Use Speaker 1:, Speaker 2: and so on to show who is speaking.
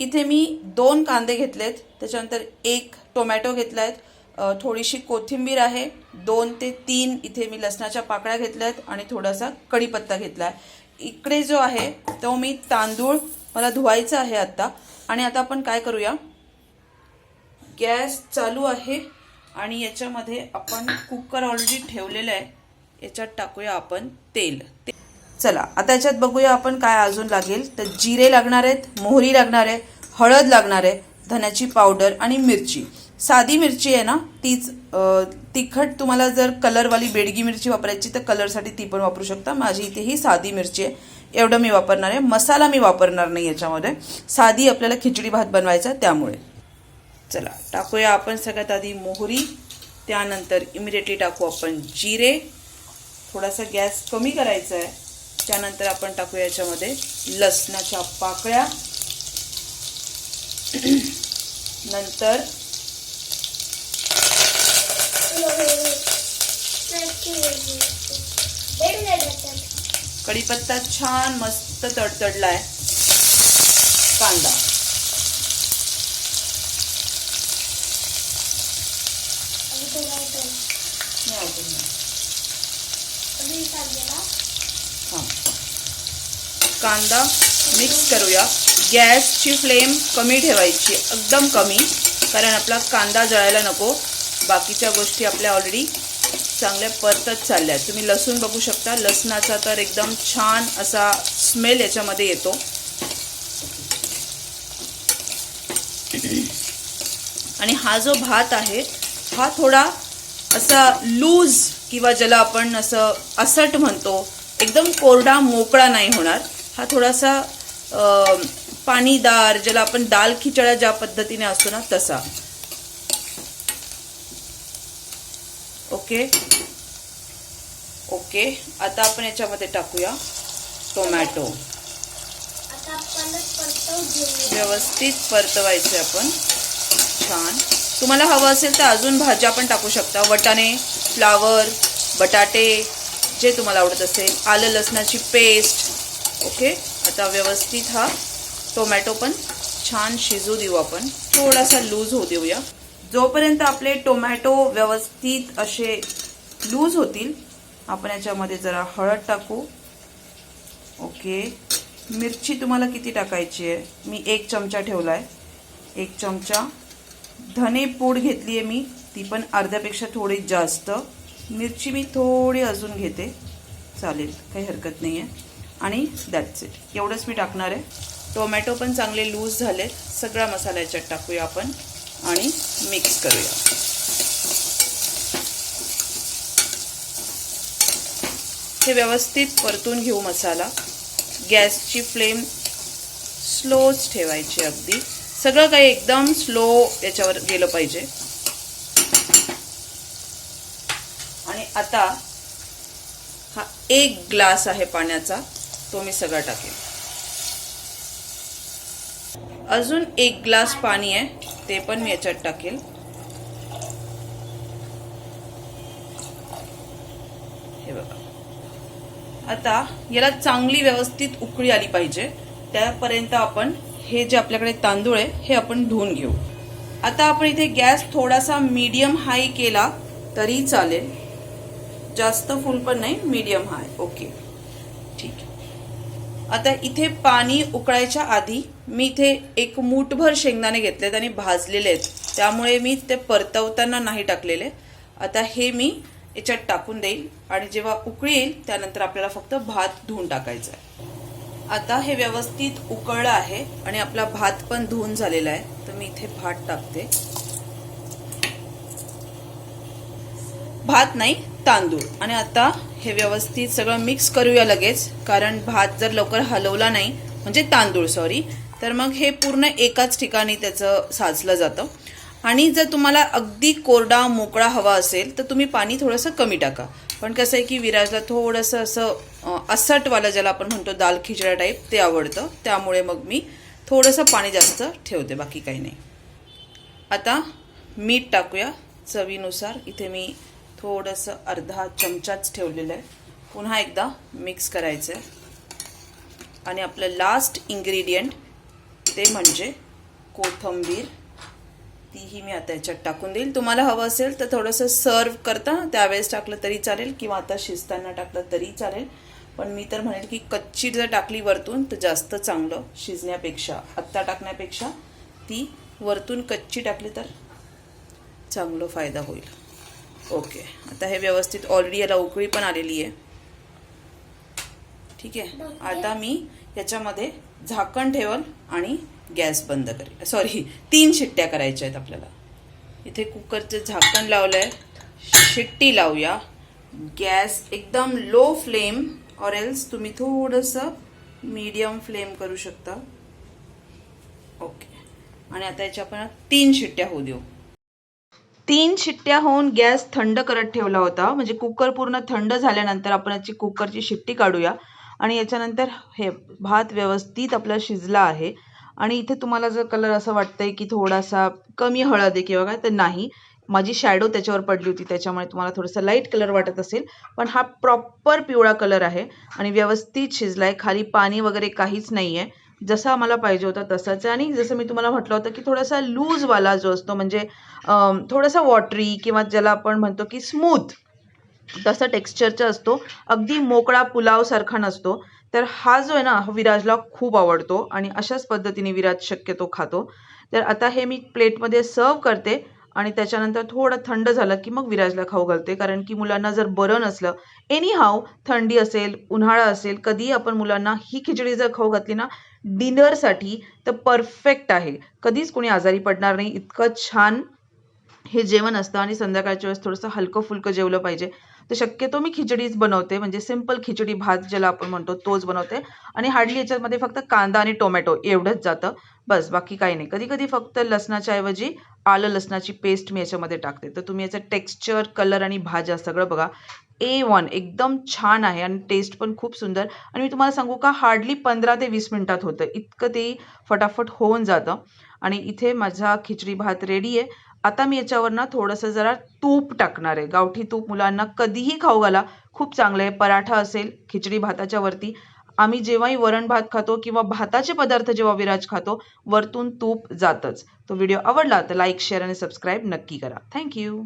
Speaker 1: इथे मी दोन कांदे घेतलेत. त्याच्यानंतर एक टोमॅटो घेतला आहेत थोडीशी कोथिंबीर आहे. दोन ते तीन इथे मी लसणाच्या पाकळ्या घेतल्या आहेत आणि थोडासा कढीपत्ता घेतला आहे इकडे जो आहे तो मी तांदूळ मला धुवायचा आहे आत्ता आणि आता आपण काय करूया? गॅस चालू आहे आणि याच्यामध्ये आपण कुकर ऑलरेडी ठेवलेलं आहे. याच्यात टाकूया आपण तेल. ते- चला आता याच्यात बघूया आपण काय अजून लागेल. तर जिरे लागणार आहेत मोहरी लागणार आहे हळद लागणार आहे धन्याची पावडर आणि मिरची. साधी मिरची आहे ना तीच तिखट तुम्हाला जर कलरवाली बेडगी मिरची वापरायची तर कलरसाठी ती पण वापरू शकता. माझी इथे ही साधी मिरची आहे. एवढं मी वापरणार आहे. मसाला मी वापरणार नाही याच्यामध्ये. साधी आपल्याला खिचडी भात बनवायचा आहे त्यामुळे. चला टाकूया आपण सगळ्यात आधी मोहरी. त्यानंतर इमिडिएटली टाकू आपण जिरे. थोडासा गॅस कमी करायचा आहे. त्यानंतर आपण टाकूया याच्यामध्ये लसणाच्या पाकळ्या. नंतर कढीपत्ता छान मस्त तडतडलाय. कांदा नाही अजून नाही. हां. कांदा मिक्स करूया. गॅसची फ्लेम कमी ठेवायची एकदम कमी कारण आपला कांदा जळायला नको. बाकीच्या गोष्टी आपल्या ऑलरेडी चांगल्या परतत चालल्या आहेत. तुम्ही लसूण बघू शकता लसणाचा तर एकदम छान असा स्मेल याच्यामध्ये येतो. आणि हा जो भात आहे हा थोडा असा लूज किंवा ज्याला आपण असं असट म्हणतो एकदम कोरडा मोकळा नाही होणार. हा थोडासा पाणीदार ज्याला आपण दाल खिचडा ज्या पद्धतीने असतो ना तसा. ओके? ओके. आता आपण याच्यामध्ये टाकूया. टोमॅटो. व्यवस्थित परतवायचे आपण. छान. तुम्हाला हवं असेल तर अजून भाज्या पण टाकू शकता. वटाणे फ्लावर बटाटे जे तुम्हाला आवडत असेल. आलं लसणाची पेस्ट ओके आता व्यवस्थित हा टोमॅटो पण छान शिजू देऊ आपण. थोडासा लूज होऊ देऊया. जोपर्यंत आपले टोमॅटो व्यवस्थित असे लूज होतील आपण याच्यामध्ये जरा हळद टाकू. ओके मिरची तुम्हाला किती टाकायची आहे? मी एक चमचा ठेवला आहे एक चमचा. धने पूड घेतली आहे मी ती पण अर्ध्यापेक्षा थोडी जास्त. मिरची मी थोडी अजून घेते. चालेल काही हरकत नाही आहे आणि दॅट्स इट एवढंच मी टाकणार आहे. टोमॅटो पण चांगले लूज झाले सगळा मसाला याच्यात टाकूया आपण आणि मिक्स करूया. हे व्यवस्थित परतून घेऊ मसाला. गॅसची फ्लेम स्लोच ठेवायची अगदी. सगळं काही एकदम स्लो याच्यावर गेलं पाहिजे. आणि आता हा एक ग्लास आहे पाण्याचा. तो मी सगळा टाकेल अजून एक ग्लास पाणी आहे ते पण मी याच्यात टाकेल. हे बघा. आता याला चांगली व्यवस्थित उकळी आली पाहिजे. त्यापर्यंत आपण हे जे आपल्याकडे तांदूळ आहे हे आपण धुवून घेऊ. आता आपण इथे गॅस थोडासा मीडियम हाय केला तरी चालेल. जास्त फुल पण नाही मीडियम हाय ओके आता इथे पाणी उकळायच्या आधी मी इथे एक मूठभर शेंगदाणे घेतलेत आणि भाजलेले आहेत. त्यामुळे मी ते परतवताना नाही टाकलेले. आता हे मी याच्यात टाकून देईल आणि जेव्हा उकळी येईल त्यानंतर आपल्याला फक्त भात धुवून टाकायचा आहे. आता हे व्यवस्थित उकळलं आहे आणि आपला भात पण धुवून झालेला आहे. तर मी इथे भात टाकते. भात नाही तांदूळ. आणि आता हे व्यवस्थित सगळं मिक्स करूया लगेच. कारण भात जर लवकर हलवला नाही म्हणजे तांदूळ सॉरी तर मग हे पूर्ण एकाच ठिकाणी त्याचं साचलं जातं. आणि जर तुम्हाला अगदी कोरडा मोकळा हवा असेल तर तुम्ही पाणी थोडंसं कमी टाका. पण कसं आहे की विराजला थोडंसं असं असटवालं ज्याला आपण म्हणतो दाल खिचडा टाईप ते आवडतं. त्यामुळे मग मी थोडंसं पाणी जास्त ठेवते बाकी काही नाही. आता मीठ टाकूया. चवीनुसार इथे मी थोडंसं अर्धा चमचाच ठेवलेलं आहे. पुन्हा एकदा मिक्स करायचं आहे आणि आपलं लास्ट इन्ग्रेडियंट ते म्हणजे कोथंबीर. तीही मी आता याच्यात टाकून देईल. तुम्हाला हवं असेल तर थोडंसं सर्व करता त्यावेळेस टाकलं तरी चालेल किंवा आता शिजताना टाकलं तरी चालेल. पण मी तर म्हणेल की कच्ची जर टाकली वरतून तर जास्त चांगलं शिजण्यापेक्षा आत्ता टाकण्यापेक्षा ती वरतून कच्ची टाकली तर चांगलं फायदा होईल. ओके. आता हे व्यवस्थित ऑलरेडी याला उकळी पण आलेली आहे. ठीक आहे? आता मी याच्यामध्ये झाकण ठेवल आणि गॅस बंद करेल. सॉरी तीन शिट्ट्या करायच्या आहेत आपल्याला. इथे कुकरचं झाकण लावलं आहे शिट्टी लावूया. गॅस एकदम लो फ्लेम ऑर एल्स तुम्ही थोडंसं मीडियम फ्लेम करू शकता. ओके. आणि आता याच्या आपण तीन शिट्ट्या होऊ देऊ. तीन शिट्ट्या होऊन गॅस थंड करत ठेवला होता. म्हणजे कुकर पूर्ण थंड झाल्यानंतर आपण याची कुकरची शिट्टी काढूया. आणि याच्यानंतर हे भात व्यवस्थित आपला शिजला आहे. आणि इथे तुम्हाला जर कलर असं वाटतंय की थोडासा कमी हळद आहे किंवा काय तर नाही. माझी शॅडो त्याच्यावर पडली होती त्याच्यामुळे तुम्हाला थोडासा लाइट कलर वाटत असेल. पण हा प्रॉपर पिवळा कलर आहे आणि व्यवस्थित शिजला आहे खाली पाणी वगैरे काहीच नाही आहे जसा आम्हाला पाहिजे होता तसाच आहे. आणि जसं मी तुम्हाला म्हटलं होतं की थोडासा लूजवाला जो असतो म्हणजे थोडासा वॉटरी किंवा ज्याला आपण म्हणतो की स्मूथ तसा टेक्स्चरचा असतो. अगदी मोकळा पुलावसारखा नसतो. तर हा जो आहे ना हा विराजला खूप आवडतो आणि अशाच पद्धतीने विराज शक्यतो खातो. तर आता हे मी प्लेटमध्ये सर्व करते आणि त्याच्यानंतर थोडं थंड झालं की मग विराजला खाऊ घालते. कारण की मुलांना जर बरं नसलं एनी हाव थंडी असेल उन्हाळा असेल कधीही आपण मुलांना ही खिचडी जर खाऊ घातली ना डिनरसाठी तर परफेक्ट आहे. कधीच कोणी आजारी पडणार नाही. इतकं छान हे जेवण असतं आणि संध्याकाळच्या वेळेस थोडंसं हलकं फुलकं जेवलं पाहिजे. तर शक्यतो मी खिचडीच बनवते. म्हणजे सिंपल खिचडी भात ज्याला आपण म्हणतो तोच बनवते. आणि हार्डली याच्यामध्ये फक्त कांदा आणि टोमॅटो एवढंच जातं. बस बाकी काही नाही. कधी कधी फक्त लसणाच्या ऐवजी आलं लसणाची पेस्ट मी याच्यामध्ये टाकते. तर तुम्ही याचं टेक्स्चर कलर आणि भाज्या सगळं बघा. ए वन एकदम छान आहे आणि टेस्ट पण खूप सुंदर. आणि मी तुम्हाला सांगू का हार्डली पंधरा ते वीस मिनटात होतं. इतकं ते फटाफट होऊन जातं. आणि इथे माझा खिचडी भात रेडी आहे. आता मी याच्यावर ना थोडंसं जरा तूप टाकणार आहे. गावठी तूप मुलांना कधीही खाऊ घाला. खूप चांगलं आहे. पराठा असेल खिचडी भाताच्या वरती. आम्ही जेव्हाही वरण भात खातो किंवा भाताचे पदार्थ जेव्हा विराज खातो वरतून तूप जातच. तो व्हिडिओ आवडला तर लाईक शेअर आणि सबस्क्राईब नक्की करा. थँक्यू